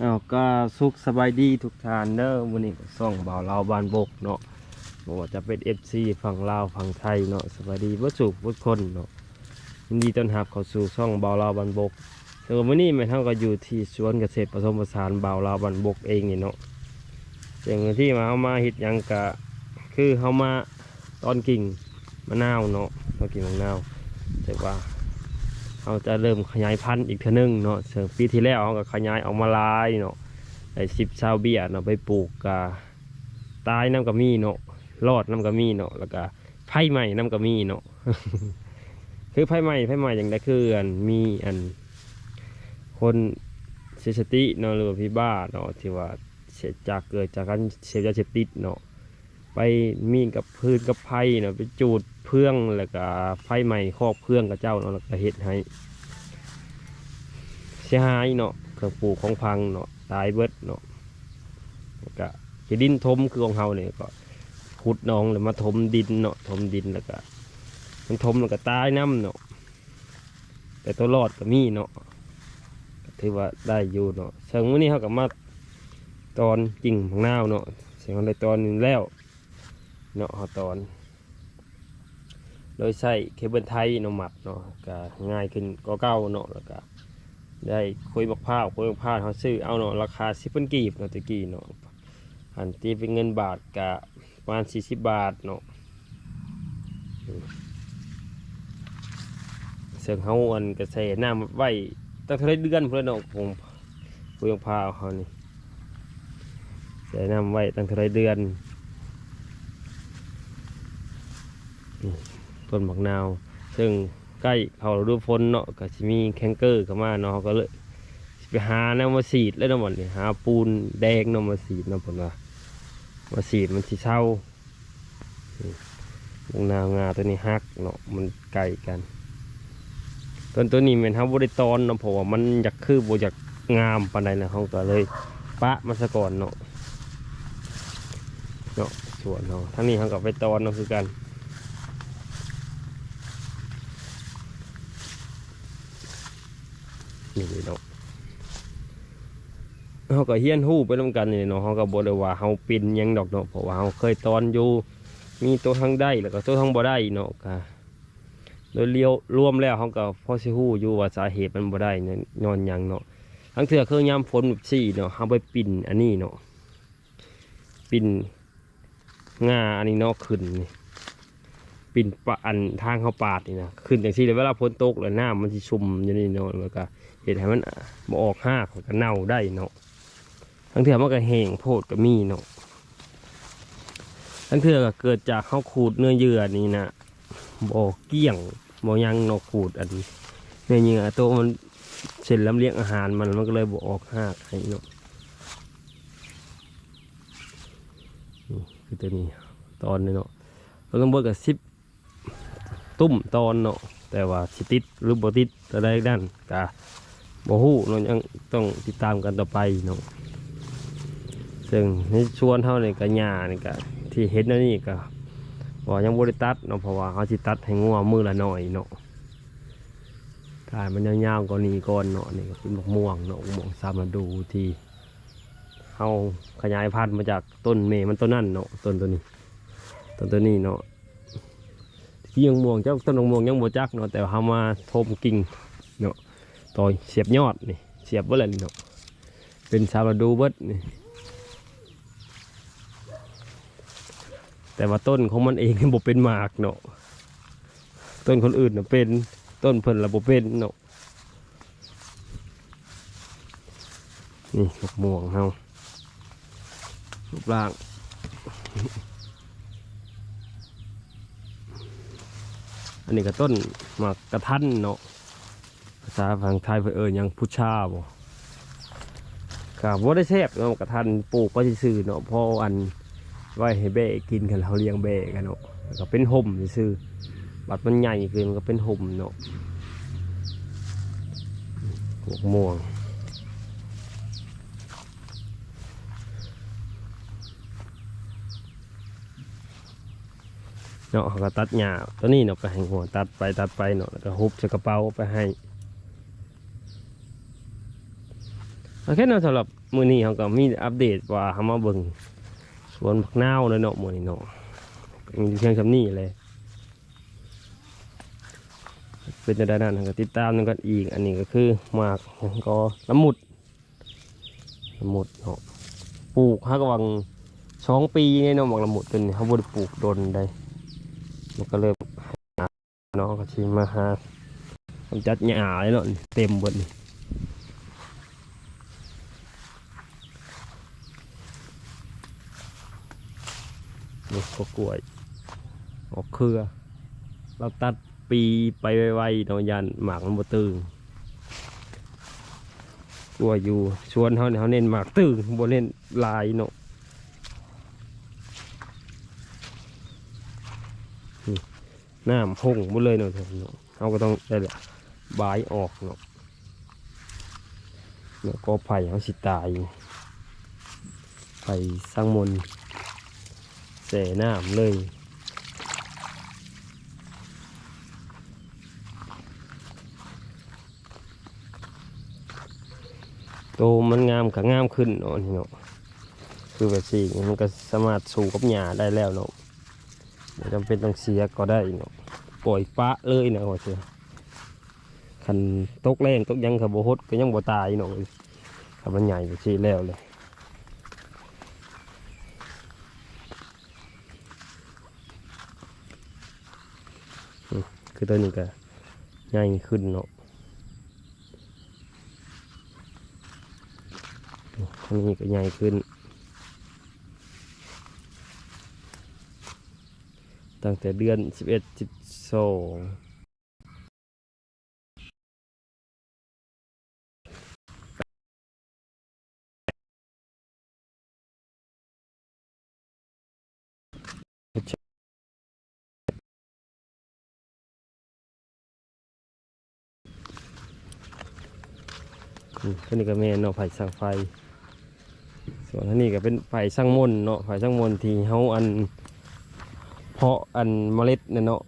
อ้าก็สุขสบายดีทุกท่านเด้อวันนี้ก็ส่องบ่าวลาวบานบกเนาะบ่ว่าจะเป็น FC ฝั่งลาวฝั่งไทยเนาะสบายดีบ่สุขบ่คนเนาะยินดีต้อนรับเข้าสู่ช่องบ่าวลาวบานบกแต่ว่ามื้อนี้แม่นเฮาก็อยู่ที่สวนเกษตรผสมผสานบ่าวลาวบานบกเองนี่เนาะอย่างที่มาเฮามาเฮ็ดหยังก็คือเฮามาตอนกิ่งมะนาวเนาะตอนกิ่งมะนาวแต่ว่า เราจะเริ่มขยายพันธุ์อีกเท่านึงเนาะเชิงปีที่แล้วเราก็ขยายออกมาลายเนาะไอ้สิบชาวเบียเนาะไปปลูกกะตายน้ำกะมีเนาะรอดน้ำกะมีเนาะแล้วก็ไผ่ใหม่น้ำกะมีเนาะคือไผ่ใหม่ไผ่ใหม่อย่างใดคืออันมีอัน คนเสียสติเนาะหรือว่าพี่บ้าเนาะที่ว่าเสียจากเกิดจากการเสพยาเสพติดเนาะไปมีกับพื้นกับไผ่เนาะไปจูด เพื่องแล้วก็ไฟใหม่ครอบเพื่องกับเจ้าเนาะแล้วก็เฮ็ดให้เสียหายเนาะเครื่องปลูกของพังเนาะตายเบิดเนาะแล้วก็ที่ดินทมคือของเฮาเนี่ยก็ขุดนองแล้วมาถมดินเนาะถมดินแล้วก็มันถมแล้วก็ตายน้ำเนาะแต่ตัวรอดก็มีเนาะถือว่าได้อยู่เนาะเชิงวันนี้เขาก็มาตอนกิ่งของนาวเนาะเสียงอะไรตอนนึงแล้วเนาะตอน โดยใช้เคเบิลไทยเนาะหมัดเนาะก็ง่ายขึ้นก็เก้าเนาะแล้วก็ได้คุยบักพร้าวคุยบักพร้าเขาซื้อเอาเนาะราคาสิบเป็นกีบเนาะตะกี้เนาะหันตีเป็นเงินบาทกะประมาณสี่สิบบาทเนาะเสียงเขาอันกระเสน้ำไว้ตั้งเท่าไรเดือนเพื่อนเนาะผมคุยบักพร้าวเขานี่ใส่น้ำไว้ตั้งเท่าไรเดือน ต้นบักนาว ซึ่งใกล้เขาดูฝนเนาะก็จะมีแคนเกอร์เข้ามาเนาะก็เลยไปหาแนวมาสีดแล้วเนาะหมดนี่หาปูนแดงเนาะมาสีดเนาะผมว่ามาสีดมันสิเช่านี่มงนาวงาตัวนี้ฮักเนาะมันไกลกันต้นตัวนี้เป็นฮับบริตอนเนาะเพราะว่ามันอยากคือบ่อยากงามปานใดนะเขาก็เลยปะมันซะก่อนเนาะเนาะสวนเนาะทั้งนี้เขาก็ไปตอนเนาะคือกัน นี่เนาะเขาก็เฮียนหู้ไปนำกันนี่เนาะเขาก็บอกเลยว่าเขาเป็นยังดอกเนาะเพราะว่าเขาเคยตอนอยู่ มีตัวทางได้แล้วก็ตัวทางบ่ได้เนาะก็โดยเลี้ยวรวมแล้วเขาก็พอสิฮู้อยู่ว่าสาเหตุมันบ่ได้เนี่ยย้อนยังเนาะทั้งเถื่อเคือยามฝนแบบซี่เนาะเขาไปปิ่นอันนี้เนาะปิ่นงาอันนี้เนาะขึ้นนี่ปิ่นปะอันทางเขาปาดนี่นะขึ้นอย่างซี่เลยเวลาฝนตกแล้วน้ำมันสิชุ่มอยู่นี่เนาะแล้วก็ เห็ดให้มันบออกหากก็เน่าได้เนาะทั้งเถื่อมันก็แห้งโพดก็มีเนาะทั้งเถื่อก็เกิดจากข้าวขูดเนื้อเยื่อนี่นะบ่เกี้ยงบ่ยังเนาะขูดอันเนื้อเยื่อตัวมันเสร็จลำเลียงอาหารมันมันก็เลยบ่ออกหากให้เนาะนี่คือตัวนี้ตอนนี้เนาะเราต้องเบิกกับสิบตุ้มตอนเนาะแต่ว่าสิติดหรือบ่ติดก็ได้ด้านกา บ่ฮู้เนาะยังต้องติดตามกันต่อไปเนาะซึ่งในชวนเท่านี่ก็หญ้านี่ก็ที่เห็นแล้วนี่ก็ว่ายังบ่ได้ตัดเนาะเพราะว่าเขาสิตัดให้งัวมือละหน่อยเนาะถ่ายมันยาวๆกว่านี้ก่อนเนาะนี่ก็เป็นมะม่วงเนาะม่วงสามฤดูที่เฮาขยายพันธุ์มาจากต้นเมมันต้นนั่นเนาะต้นตัวนี้ต้นตัวนี้เนาะที่ยังม่วงเจ้าต้นมะม่วงยังบ่จักเนาะแต่เฮามาทมกิ่ง ต่อเสียบยอดนี่เสียบเบิ้ลนี่เนาะเป็นชาวดูเบิ้ลนี่แต่ว่าต้นของมันเองบ่เป็นหมากเนาะต้นคนอื่นน่ะเป็นต้นเพิ่นละบ่เป็นเนาะนี่มะม่วงเฮารูปร่างอันนี้ก็ต้นหมากกระทันเนาะ ภาษาฝั่งไทยเพื่นเอิญยังพุชาบ่ครับว่าได้แซ่บเนาะกระทันปลูกก็ซื่อเนาะพราะอันไว้ให้แบะกินกันเราเลี้ยงแบะกันเนาะก็เป็นห่มซื่อบัดมันใหญ่เกินก็เป็นห่มเนาะพวกม่วงเนาะก็ตัดหญ้าตัวนี้เนาะไปให้หัวตัดไปตัดไปเนาะแล้วก็ฮุบใส่กระเป๋าไปให้ โอเคเนาะสำหรับมื้อนี้เขาก็มีอัปเดตว่าเขามาเบิ่งสวนผักนาวเลยเนาะมื้อนี้เนาะมีเพียงสำนี้เลยเป็นจะได้นั่นก็ติดตามนึงกันอีก อันนี้ก็คือหมากก็ละมุดละมุดเนาะปลูกฮักวังสองปีเนี่ยเนาะหมากละมุดตัวนี้เขาบดปลูกโดนได้มันก็เริ่มหาเนาะก็ชิมมาหากำจัดหญ้าเลยเนาะเต็มหมดนี่ นี่ก็กล้วย ออกเครือ เราตัดปีไปไวๆเนาะยันหมากมันบ่ตึงตัวอยู่ชวนเขาเนี่ยเขาเน้นหมากตึงบ่เน้นลายเนาะนี่น้ำพงหมดเลยเนาะเขาก็ต้องได้แหละบายออกเนาะเนาะก็ไผ่เขาสิตายไผ่สร้างมนต์ สน้ำเลยโตมันงามก็งามขึ้นเนาะนี่เนาะคือแบบสี่มันก็สามารถสู่กับหญ้าได้แล้วเนาะไม่จำเป็นต้องเสียก็ได้เนาะปล่อยปะเลยนะว่าเชียคันตกแรงตกยังกับโบฮดก็ยังบ่ตายเนาะถ้ามันใหญ่แบบสี่แล้วเลยอืม คือตัวนี้ก็ใหญ่ขึ้นเนาะอันนี้ก็ใหญ่ขึ้น ตั้งแต่เดือนสิบเอ็ดสิบสอง อันนี้ก็แม่นเนาะไผ่สังไฟ ส่วนนนี้ก็เป็นไผ่สร้างมนเนาะไผ่สร้างมนที่เฮาอัน เพาะอันเมล็ดเนี่ยเนาะ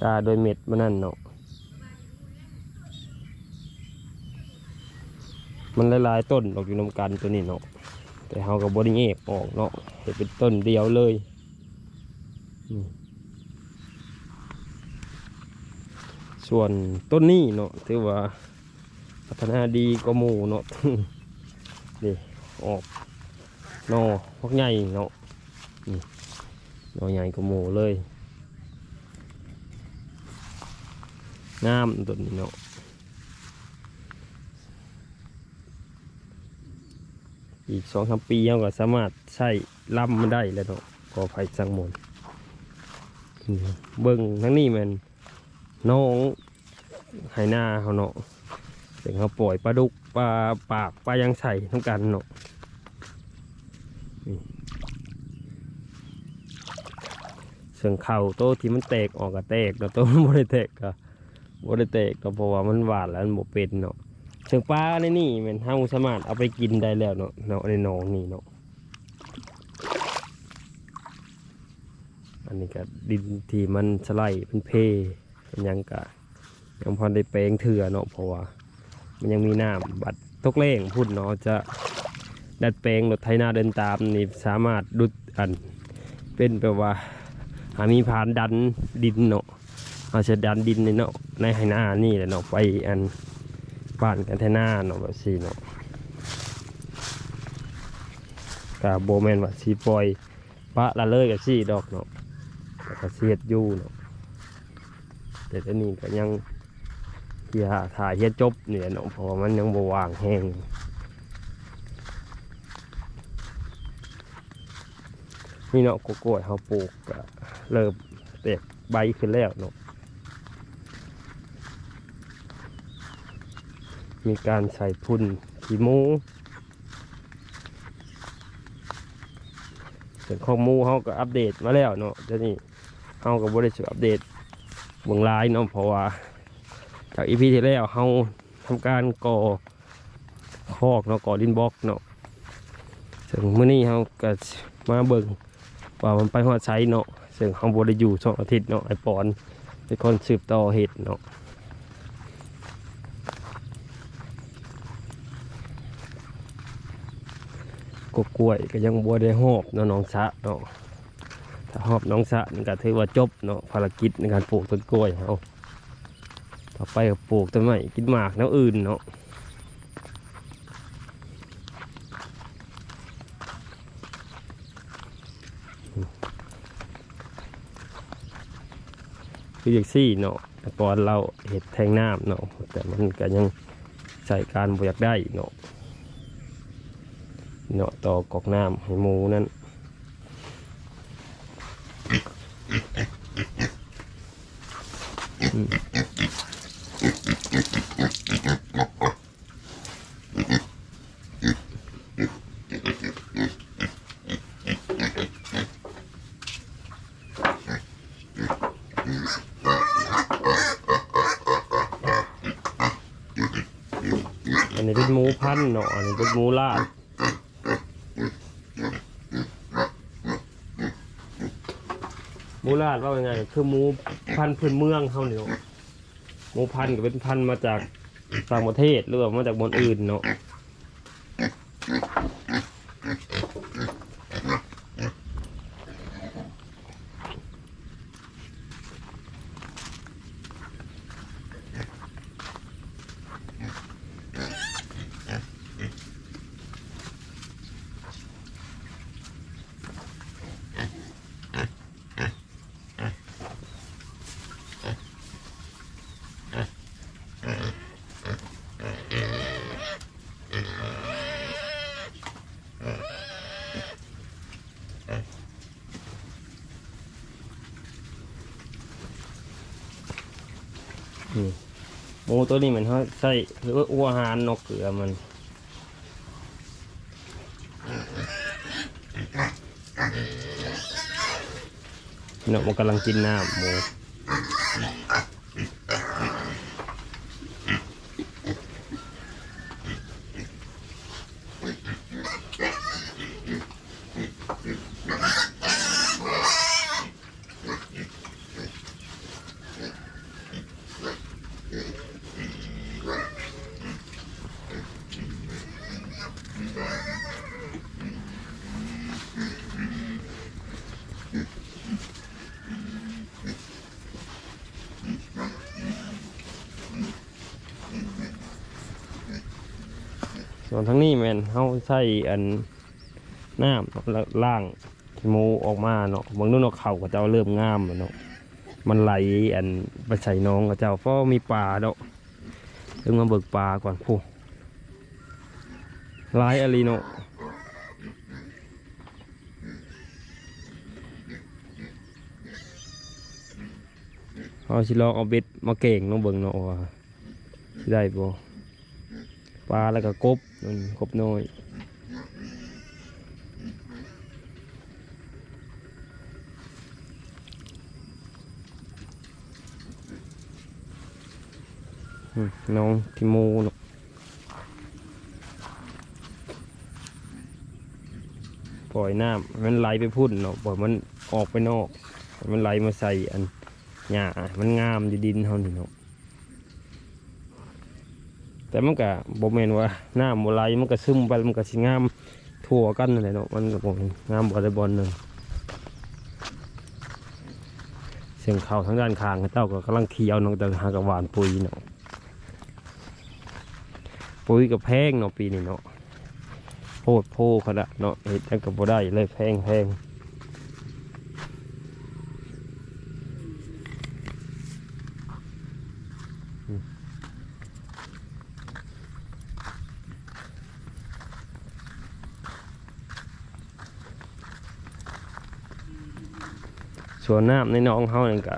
กาโดยเม็ดมันนั่นเนาะมันหลายๆต้นออกอยู่นำกันตัวนี้เนาะแต่เฮากับบริเอกออกเนาะจะเป็นต้นเดียวเลยส่วนต้นนี้เนาะถือว่า พัฒนาดีกว่าหมูเนาะนี่ออกนอพวกใหญ่เนาะนี่หนอใหญ่กว่าหมูเลยงามตัวนี้เนาะอีกสองสามปีเราก็สามารถใช้ล่ำมันได้แล้วเนาะกอไผ่สังมนอืมเบิ่งทั้งนี้มันน้องไหหน้าเขาเนาะ เสียงเขาปล่อยปลาดุกปลาปากปลายังใส่ทั้งกันเนาะนี่เสียงเข่าโตที่มันแตกออกก็แตกแล้วโตมันบ่ได้แตกก็บ่ได้แตกก็เพราะว่ามันหวานแล้วมันบ่เป็นเนาะเสียงปลาในนี่แมันเฮาสามารถเอาไปกินได้แล้วเนาะเนาะในหนองนี่เนาะอันนี้ก็ดินที่มันสไลด์เป็นเพเป็นยังกะยังพอได้แปลงเถื่อเนาะเพราะว่า มันยังมีน้ำบัดตกเล่งพุ่นเนาะจะดัดแปลงรถไถนาเดินตามนี่สามารถดุดอันเป็นแบบว่า หามีผ่านดันดินเนาะเอาจะดันดินนี่เนาะในไหนานี่แหละเนาะไปอันบ้านกันไถนาเนาะแบบสีเนาะกาโบแมนว่าสีปล่อยปะละเลยกับสี่ดอกเนาะแต่ก็เสียดอยู่เนาะแต่ตอนนี้ก็ยัง ที่หาถ่ายเฮ็ดจบเนี่ยเนาะเพราะมันยังบวางแห้งนี่เนาะโกโก้เขาปลูกเริ่มแตกใบขึ้นแล้วเนาะมีการใส่พุ่นขี้มูส่วนขอมูเขาก็อัปเดตมาแล้วเนาะเดี๋ยวนี้เขาก็บริสุทธิ์อัปเดตเบื้องลายเนาะเพราะว่า จากอีพีที่แล้วเราทำการก่อคอกเนาะก่อดินบล็อกเนาะซึ่งมื้อนี้เราก็มาเบิ่งว่ามันไปฮอดไซเนาะซึ่งเขาบ่ได้อยู่สองอาทิตย์เนาะไอปอนเป็นคนสืบต่อเหตุเนาะก็กล้วยก็ยังบัวได้หอบเนาะน้องสะเนาะถ้าหอบน้องสะนี่ก็ถือว่าจบเนาะภารกิจในการปลูกต้นกล้วยเอา ต่อไปก็ปลูกต้นไม้กินหมากแนวอื่นเนาะคืออย่างซี่เนาะตอนเราเห็ดแทงน้ำเนาะแต่มันก็ยังใส่การบ่อยากได้เนาะเนาะต่อกอกน้ำให้หมูนั่น อันนี้เป็นหมูพันธุ์เนาะ อันนี้เป็นหมูลาดหมูลาดว่ายังไง คือหมูพันธุ์พื้นเมืองเขาเนี่ยหมูพันธุ์ก็เป็นพันธุ์มาจากต่างประเทศหรือว่ามาจากบนอื่นเนาะ โอ้ตัวนี้มันเขาใส่หรือว่าอ้วอาหารนกเกลือมันเนาะมันกำลังกินน้ำหมู ส่วนทั้งนี้แมนเขาใส่อันน้ำล่างขี้มูออกมาเนาะบางนู่นเนาะเข่าก็เจ้าเริ่มงามแล้วเนาะมันไหลอันไปใส่น้องกับเจ้าเพราะมีปลาเนาะเริ่มมาเบิกปลาก่อนผู้หลายอะไรเนาะเขาสิลองเอาเบ็ดมาเก่งน้องเบิงเนาะได้บ่ปลาแล้วก็กบ นั่นกบน้อยน้องทิโมนาะปล่อยน้ำมันไหลไปพุ่นเนาะปล่อยมันออกไปนอก มันไหลมาใส่อันหญ้ามันงามอยู่ดินเท่านี้เนาะ แต่มันก็บ่แม่นว่าน้ำบ่ไหลมันก็ซึมไปมันก็สิงามทั่วกันนั่นแหละเนาะมันก็บ่งามบ่ได้บอนหนึงเสียงเขาทางด้านข้างเจ้าก็กำลังเคี้ยวเนาะแต่หากบหวานปุ๋ยเนาะปุ๋ยก็แพงเนาะปีนี้เนาะโพดโพขนาดเนาะเฮ็ดจังก็บ่ได้เลยแพงแพง ส่วนน้ำในน้องเฮานี่ก็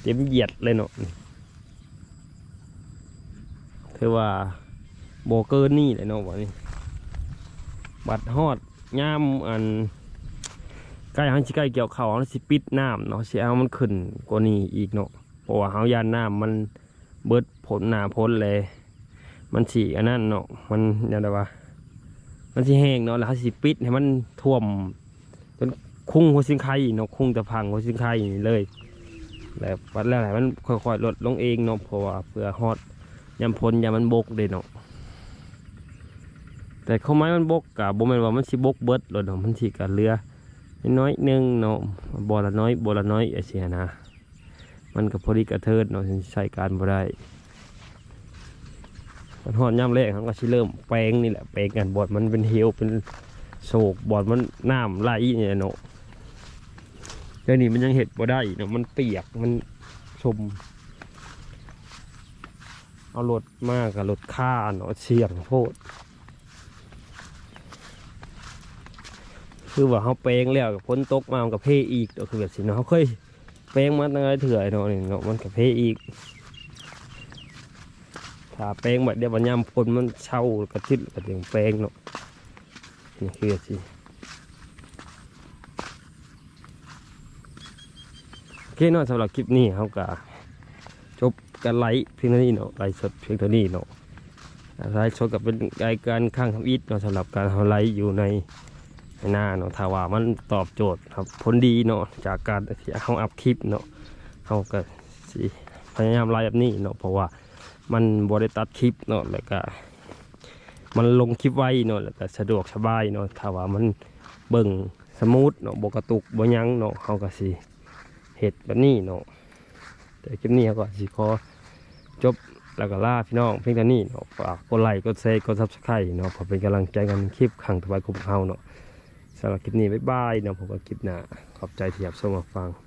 เต็มเหยียดเลยเนาะถือว่าโบเกินนี่เลยเนาะวันนี้ บัดฮอดย่ามอันใกล้หันสิใกล้เกี่ยวเขาวหันสิปิดน้ำเนาะสิเอามันขึ้นกว่านี้อีกเนาะเพราะว่าเฮายานน้ำมันเบิดผลหนาพ้นเลย มันสีอันนั้นเนาะมันยังไงวะมันสิแห้งเนาะแล้วเขาสิปิดให้มันท่วม คุ้งหัวสิงไข่เนาะคุ้งตะพังหัวสิงไข่นี่เลยแล้ววัดแล้วไหนมันค่อยๆลดลงเองเนาะเพราะว่าเพื่อฮอดยามพ้นยามันบกเด้เนาะแต่ข้าวไม้มันบกกะบ่แม่นว่ามันสิบกเบิดหรอกเนาะมันสิกะเรือน้อยหนึงเนาะบ่ละน้อยบ่ละน้อยไอ้เสียนะมันก็พอดีกระเทิดเนาะใช้การบ่ได้มันหอดย่ำแรกเขาก็สิเริ่มแปลงนี่แหละแปลงกันบอดมันเป็นเฮวเป็นโศกบอดมันน้ำไหลเนี่ยเนาะ เดี๋ยวนี้มันยังเห็ดบ่ได้เนาะมันเปียกมันชม เอารถมากกับรถค่าเนาะเสี่ยงโพดคือว่าเขาแปลงแล้วกับพ้นตกมากับเพอีกเนาะคือแบบสิเนาะเขาเคยแปลงมาตั้งแต่เถื่อเนาะนี่เนาะมันกับเพอีกถ้าแปลงแบบเดียววันยามพ้นมันเช่ากระติดกระเตียงแปลงเนาะนี่คือแบบสิ อเคเนาะสำหรับคลิปนี้เขาก็จบกันไลฟ์เพียงเท่านี้เนาะไลฟ์สดเพียงเท่านี้เนาะไลฟ์สดกับเป็นรายการข้างทำอิฐเนาะสำหรับการไลฟ์อยู่ในหน้าเนาะถ้าว่ามันตอบโจทย์ครับผลดีเนาะจากการที่เขาอัพคลิปเนาะเขาก็สิพยายามไล่แบบนี้เนาะเพราะว่ามันบริตัดคลิปเนาะแล้วก็มันลงคลิปไว้เนาะแล้วก็สะดวกสบายเนาะถ้าว่ามันเบิ่งสมูทเนาะบกระตุกบยังเนาะเขาก็สิ เห็ดแบบนี้เนาะแต่คลิปนี้เขาก็สิขอจบแล้วก็ลาพี่น้องเพียงเท่านี้เนาะฝากกดไลค์กดแชร์กดซับสไครต์เนาะขอเป็นกำลังใจกันคลิปขังต่อไปของเราเนาะสำหรับคลิปนี้บ๊ายบายเนาะผมก็คลิปหน้าขอบใจที่รับชมมาฟัง